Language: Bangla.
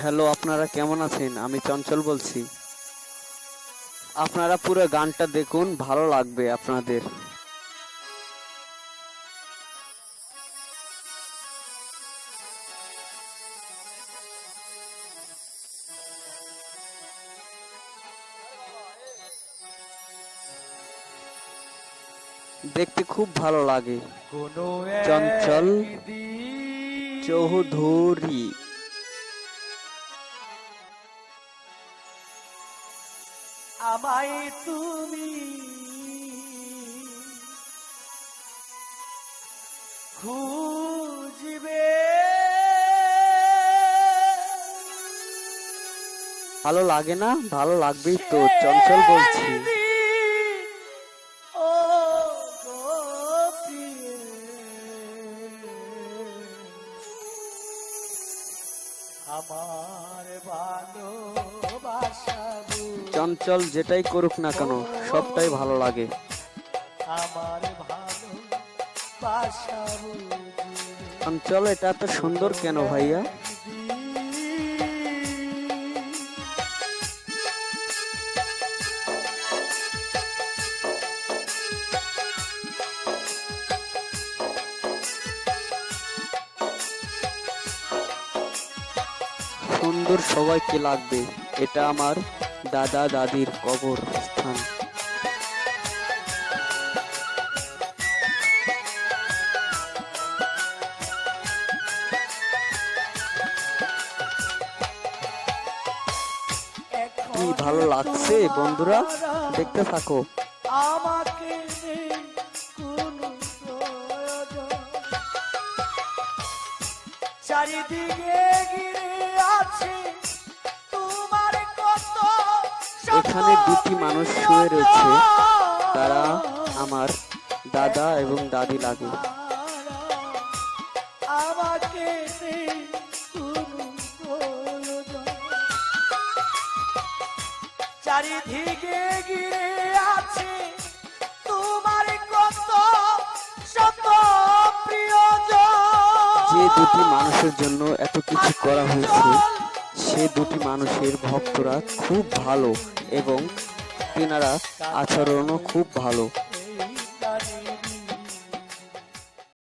হ্যালো আপনারা কেমন আছেন? আমি চঞ্চল বলছি। আপনারা পুরো গানটা দেখুন ভালো লাগবে আপনাদের। দেখতে খুব ভালো লাগে। চঞ্চল চৌধুরী। আমায় তুমি খুঁজবে। ভালো লাগে না? ভালো লাগবেই তো চঞ্চল বলছি। আমার ভালোবাসা চঞ্চল যেটাই করুক না কেন সবটাই ভালো লাগে। আমার ভালো বাসা চঞ্চল এটা এত সুন্দর কেন ভাইয়া? সুন্দর সবাইকে লাগবে? এটা আমার দাদা দাদির কবর স্থান। কি ভালো লাগছে বন্ধুরা? দেখতে থাকো। চারিদিকে ঘিরে এখানে দুটি মানুষ শুয়ে রয়েছে। তারা আমার দাদা এবং দাদি লাগে। আমাকে চারিদিকে ঘিরে দুটি মানুষের জন্য এত কিছু করা হয়েছে। সে দুটি মানুষের ভক্তরা খুব ভালো এবং তেনারা আচরণও খুব ভালো।